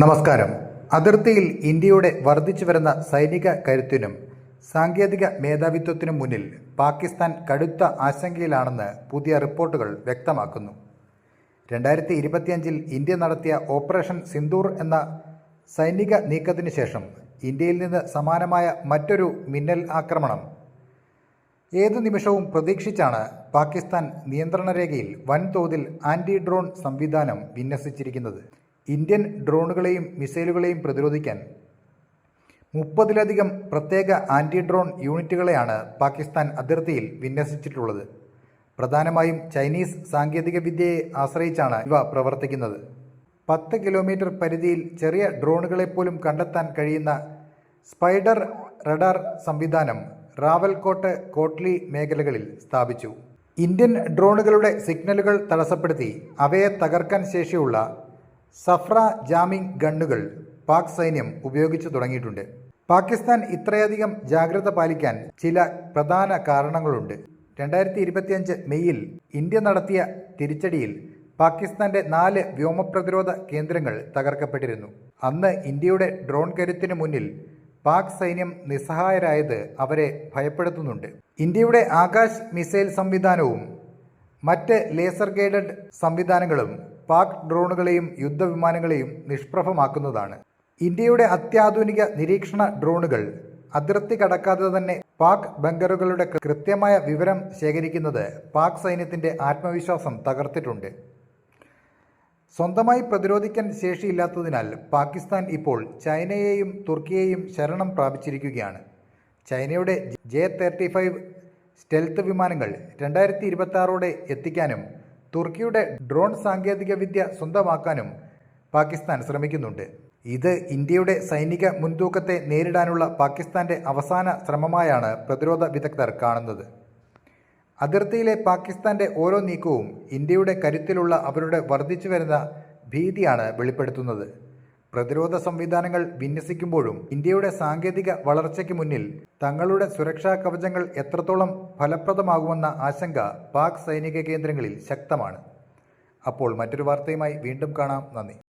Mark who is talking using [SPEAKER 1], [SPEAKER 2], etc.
[SPEAKER 1] നമസ്കാരം. അതിർത്തിയിൽ ഇന്ത്യയുടെ വർദ്ധിച്ചു വരുന്ന സൈനിക കരുത്തിനും സാങ്കേതിക മേധാവിത്വത്തിനും മുന്നിൽ പാകിസ്ഥാൻ കടുത്ത ആശങ്കയിലാണെന്ന് പുതിയ റിപ്പോർട്ടുകൾ വ്യക്തമാക്കുന്നു. രണ്ടായിരത്തി ഇരുപത്തിയഞ്ചിൽ ഇന്ത്യ നടത്തിയ ഓപ്പറേഷൻ സിന്ദൂർ എന്ന സൈനിക നീക്കത്തിന് ശേഷം ഇന്ത്യയിൽ നിന്ന് സമാനമായ മറ്റൊരു മിന്നൽ ആക്രമണം. ഏത് നിമിഷവും പ്രതീക്ഷിച്ചാണ് പാകിസ്ഥാൻ നിയന്ത്രണരേഖയിൽ വൻതോതിൽ ആന്റി ഡ്രോൺ സംവിധാനം വിന്യസിച്ചിരിക്കുന്നത്. ഇന്ത്യൻ ഡ്രോണുകളെയും മിസൈലുകളെയും പ്രതിരോധിക്കാൻ മുപ്പതിലധികം പ്രത്യേക ആന്റി ഡ്രോൺ യൂണിറ്റുകളെയാണ് പാകിസ്ഥാൻ അതിർത്തിയിൽ വിന്യസിച്ചിട്ടുള്ളത്. പ്രധാനമായും ചൈനീസ് സാങ്കേതികവിദ്യയെ ആശ്രയിച്ചാണ് ഇവ പ്രവർത്തിക്കുന്നത്. പത്ത് കിലോമീറ്റർ പരിധിയിൽ ചെറിയ ഡ്രോണുകളെപ്പോലും കണ്ടെത്താൻ കഴിയുന്ന സ്പൈഡർ റഡാർ സംവിധാനം റാവൽകോട്ട് കോട്ട്ലി മേഖലകളിൽ സ്ഥാപിച്ചു. ഇന്ത്യൻ ഡ്രോണുകളുടെ സിഗ്നലുകൾ തടസ്സപ്പെടുത്തി അവയെ തകർക്കാൻ ശേഷിയുള്ള സഫ്ര ജാമിംഗ് ഗണ്ണുകൾ പാക് സൈന്യം ഉപയോഗിച്ചു തുടങ്ങിയിട്ടുണ്ട്. പാകിസ്ഥാൻ ഇത്രയധികം ജാഗ്രത പാലിക്കാൻ ചില പ്രധാന കാരണങ്ങളുണ്ട്. രണ്ടായിരത്തി ഇരുപത്തിയഞ്ച് മെയ്യിൽ ഇന്ത്യ നടത്തിയ തിരിച്ചടിയിൽ പാകിസ്ഥാന്റെ നാല് വ്യോമപ്രതിരോധ കേന്ദ്രങ്ങൾ തകർക്കപ്പെട്ടിരുന്നു. അന്ന് ഇന്ത്യയുടെ ഡ്രോൺ കരുത്തിന് മുന്നിൽ പാക് സൈന്യം നിസ്സഹായരായത് അവരെ ഭയപ്പെടുത്തുന്നുണ്ട്. ഇന്ത്യയുടെ ആകാശ് മിസൈൽ സംവിധാനവും മറ്റ് ലേസർ ഗൈഡഡ് സംവിധാനങ്ങളും പാക് ഡ്രോണുകളെയും യുദ്ധവിമാനങ്ങളെയും നിഷ്പ്രഭമാക്കുന്നതാണ്. ഇന്ത്യയുടെ അത്യാധുനിക നിരീക്ഷണ ഡ്രോണുകൾ അതിർത്തി കടക്കാതെ തന്നെ പാക് ബങ്കറുകളുടെ കൃത്യമായ വിവരം ശേഖരിക്കുന്നത് പാക് സൈന്യത്തിന്റെ ആത്മവിശ്വാസം തകർത്തിട്ടുണ്ട്. സ്വന്തമായി പ്രതിരോധിക്കാൻ ശേഷിയില്ലാത്തതിനാൽ പാകിസ്ഥാൻ ഇപ്പോൾ ചൈനയെയും തുർക്കിയെയും ശരണം പ്രാപിച്ചിരിക്കുകയാണ്. ചൈനയുടെ ജെ തേർട്ടി ഫൈവ് സ്റ്റെൽത്ത് വിമാനങ്ങൾ രണ്ടായിരത്തി ഇരുപത്തി എത്തിക്കാനും തുർക്കിയുടെ ഡ്രോൺ സാങ്കേതികവിദ്യ സ്വന്തമാക്കാനും പാകിസ്ഥാൻ ശ്രമിക്കുന്നുണ്ട്. ഇത് ഇന്ത്യയുടെ സൈനിക മുൻതൂക്കത്തെ നേരിടാനുള്ള പാകിസ്ഥാന്റെ അവസാന ശ്രമമായാണ് പ്രതിരോധ വിദഗ്ധർ കാണുന്നത്. അതിർത്തിയിലെ പാകിസ്ഥാന്റെ ഓരോ നീക്കവും ഇന്ത്യയുടെ കരുത്തിലുള്ള അവരുടെ വർദ്ധിച്ചു വരുന്ന ഭീതിയാണ് വെളിപ്പെടുത്തുന്നത്. പ്രതിരോധ സംവിധാനങ്ങൾ വിന്യസിക്കുമ്പോഴും ഇന്ത്യയുടെ സാങ്കേതിക വളർച്ചയ്ക്ക് മുന്നിൽ തങ്ങളുടെ സുരക്ഷാ കവചങ്ങൾ എത്രത്തോളം ഫലപ്രദമാകുമെന്ന ആശങ്ക പാക് സൈനിക കേന്ദ്രങ്ങളിൽ ശക്തമാണ്. അപ്പോൾ മറ്റൊരു വാർത്തയുമായി വീണ്ടും കാണാം. നന്ദി.